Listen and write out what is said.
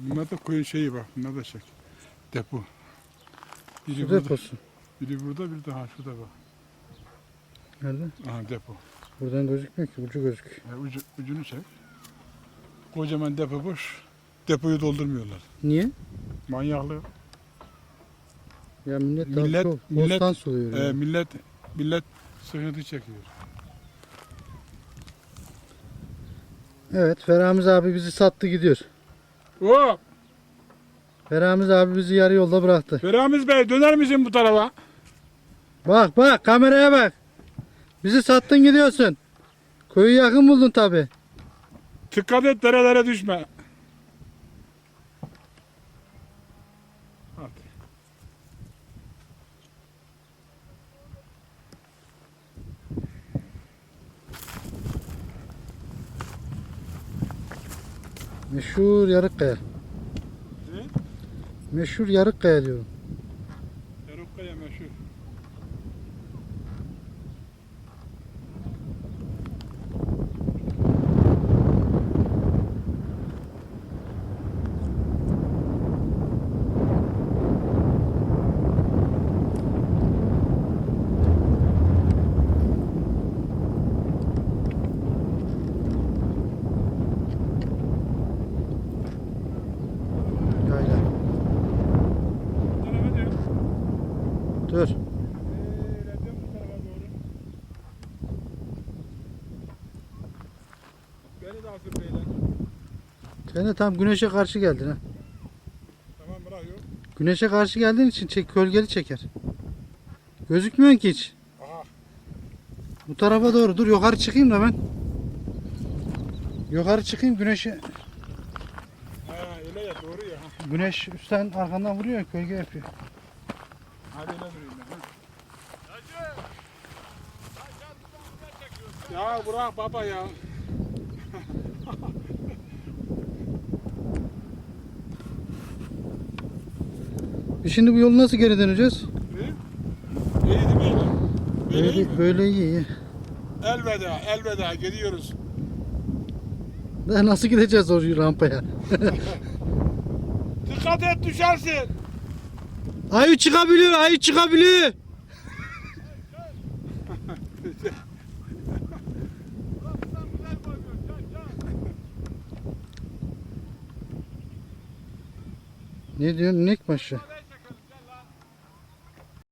Bunlar da koyun şeyi bak. Bunlar da çek. Depo. Biri Su burada, deposu. biri burada, biri de ha şurada bak. Nerede? Aha depo. Buradan gözükmüyor ki. Ucu gözüküyor. E, ucu, ucunu çek. Kocaman depo boş. Depoyu doldurmuyorlar. Niye? Manyaklık. Ya millet, Millet- çok millet- suluyor. E, millet millet sıkıntı çekiyor. Evet Ferhamiz abi bizi sattı gidiyor. Hop! Ferhamiz abi bizi yarı yolda bıraktı. Feramiz Bey döner misin bu tarafa? Bak bak kameraya bak. Bizi sattın gidiyorsun. Koyu yakın buldun tabi. Dikkat et derelere düşme. Hadi. Meşhur Yarıkkaya. Ne? Meşhur Yarıkkaya diyorum. Erukkaya meşhur. Yayla. Bu tarafa dön. Dur. Böyle dön bu tarafa doğru. Beni de asıl beyler. Sen de tam güneşe karşı geldin ha. Tamam bırak yok. Güneşe karşı geldiğin için çek, gölgeli çeker. Gözükmüyorsun ki hiç. Aha. Bu tarafa doğru dur yukarı çıkayım da ben. Yukarı çıkayım güneşe. Ha öyle ya doğru ya. Güneş üstten arkandan vuruyor gölge yapıyor. Hadi öyle durayım ben. Ya bırak baba ya. Biz şimdi bu yolu nasıl geri döneceğiz? Ne? İyi değil mi? İyi değil mi? Böyle, böyle iyi iyi. Elveda, elveda gidiyoruz. Nasıl gideceğiz o rampaya? Dikkat et düşersin. Ayı çıkabiliyor, ayı çıkabiliyor. Ne diyorsun? İnek başı.